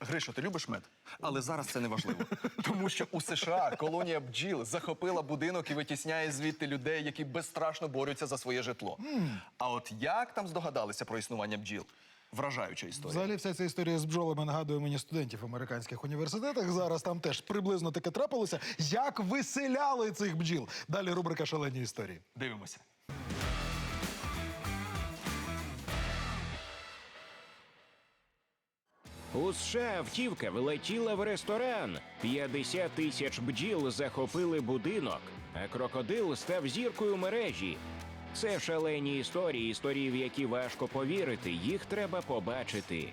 Гришо, ти любиш мед? Але зараз це не важливо. Тому що у США колонія бджіл захопила будинок і витісняє звідти людей, які безстрашно борються за своє житло. А от як там здогадалися про існування бджіл? Вражаюча історія. Взагалі, вся ця історія з бджолами нагадує мені студентів в американських університетах. Зараз там теж приблизно таке трапилося. Як виселяли цих бджіл? Далі рубрика Шалені історії. Дивимося. У США автівка влетіла в ресторан. 50 тисяч бджіл захопили будинок, а крокодил став зіркою мережі. Це шалені історії, історії, в які важко повірити, їх треба побачити.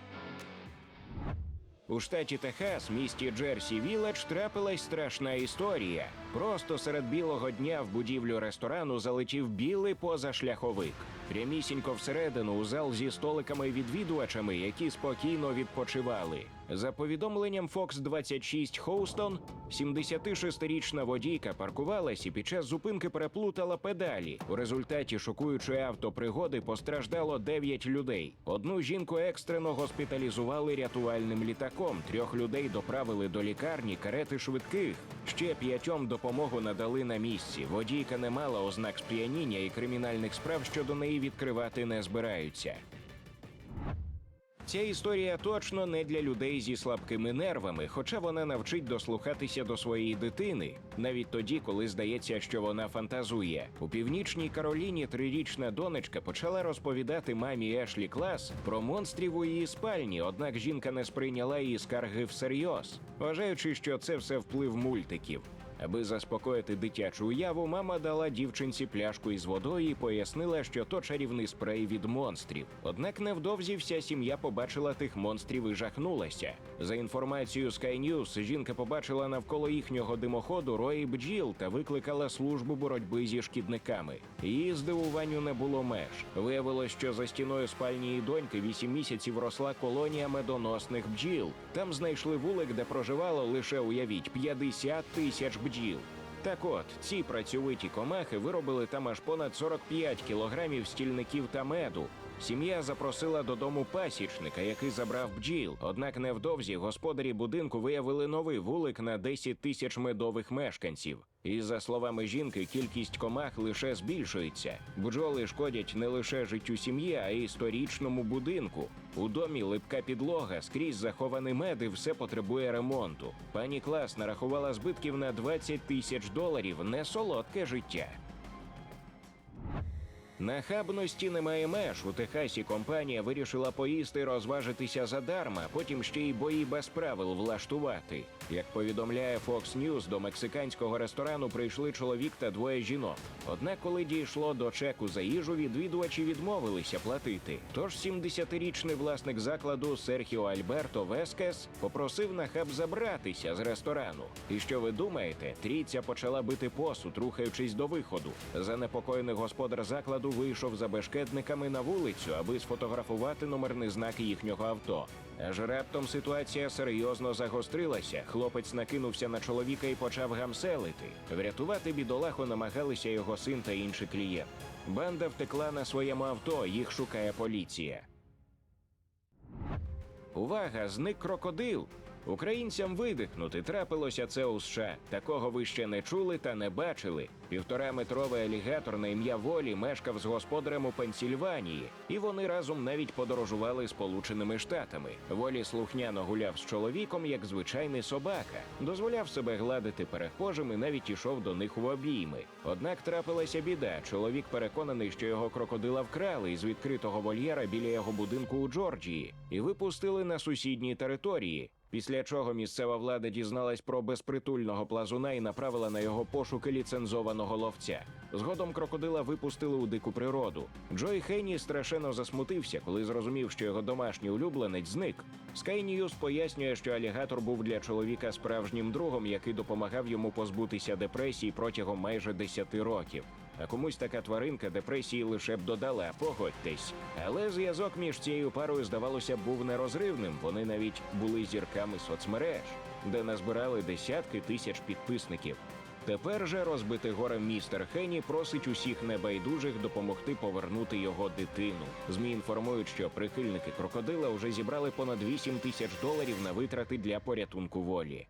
У штаті Техас, місті Джерсі Віледж, трапилась страшна історія. Просто серед білого дня в будівлю ресторану залетів білий позашляховик. Прямісінько всередину у зал зі столиками і відвідувачами, які спокійно відпочивали. За повідомленням Fox 26 Хоустон, 76-річна водійка паркувалась і під час зупинки переплутала педалі. У результаті шокуючої автопригоди постраждало 9 людей. Одну жінку екстрено госпіталізували рятувальним літаком. Трьох людей доправили до лікарні карети швидких. Ще п'ятьом допомогу надали на місці. Водійка не мала ознак сп'яніння і кримінальних справ щодо неї відкривати не збираються. Ця історія точно не для людей зі слабкими нервами, хоча вона навчить дослухатися до своєї дитини, навіть тоді, коли здається, що вона фантазує. У північній Кароліні трирічна донечка почала розповідати мамі Ешлі Клас про монстрів у її спальні, однак жінка не сприйняла її скарги всерйоз, вважаючи, що це все вплив мультиків. Аби заспокоїти дитячу уяву, мама дала дівчинці пляшку із водою і пояснила, що то чарівний спрей від монстрів. Однак невдовзі вся сім'я побачила тих монстрів і жахнулася. За інформацією Sky News, жінка побачила навколо їхнього димоходу рої бджіл та викликала службу боротьби зі шкідниками. Її здивуванню не було меж. Виявилось, що за стіною спальні її доньки вісім місяців росла колонія медоносних бджіл. Там знайшли вулик, де проживало лише уявіть 50 тисяч бджіл. Так от, ці працьовиті комахи виробили там аж понад 45 кілограмів стільників та меду. Сім'я запросила додому пасічника, який забрав бджіл. Однак невдовзі господарі будинку виявили новий вулик на 10 тисяч медових мешканців. І за словами жінки, кількість комах лише збільшується. Бджоли шкодять не лише життю сім'ї, а й сторічному будинку. У домі липка підлога, скрізь захований мед і все потребує ремонту. Пані Клас нарахувала збитків на 20 тисяч доларів. Не солодке життя. Нахабності немає меж. У Техасі компанія вирішила поїсти розважитися задарма, потім ще й бої без правил влаштувати. Як повідомляє Fox News, до мексиканського ресторану прийшли чоловік та двоє жінок. Однак, коли дійшло до чеку за їжу, відвідувачі відмовилися платити. Тож 70-річний власник закладу Серхіо Альберто Вескес попросив нахаб забратися з ресторану. І що ви думаєте? Трійця почала бити посуд, рухаючись до виходу. Занепокоєний господар закладу вийшов за бешкетниками на вулицю, аби сфотографувати номерний знак їхнього авто. Аж раптом ситуація серйозно загострилася. Хлопець накинувся на чоловіка і почав гамселити. Врятувати бідолаху намагалися його син та інший клієнт. Банда втекла на своєму авто, їх шукає поліція. Увага! Зник крокодил. Українцям видихнути трапилося це у США. Такого ви ще не чули та не бачили. Півтораметровий алігатор на ім'я Волі мешкав з господарем у Пенсільванії, і вони разом навіть подорожували Сполученими Штатами. Волі слухняно гуляв з чоловіком як звичайний собака, дозволяв себе гладити перехожим і навіть ішов до них в обійми. Однак трапилася біда. Чоловік переконаний, що його крокодила вкрали із відкритого вольєра біля його будинку у Джорджії і випустили на сусідній території. Після чого місцева влада дізналась про безпритульного плазуна і направила на його пошуки ліцензованого ловця. Згодом крокодила випустили у дику природу. Джой Хейні страшенно засмутився, коли зрозумів, що його домашній улюбленець зник. Sky News пояснює, що алігатор був для чоловіка справжнім другом, який допомагав йому позбутися депресії протягом майже 10 років. А комусь така тваринка депресії лише б додала, погодьтесь. Але зв'язок між цією парою, здавалося, був нерозривним. Вони навіть були зірками соцмереж, де назбирали десятки тисяч підписників. Тепер же розбитий горем містер Хенні просить усіх небайдужих допомогти повернути його дитину. Змі інформують, що прихильники крокодила вже зібрали понад 8 тисяч доларів на витрати для порятунку волі.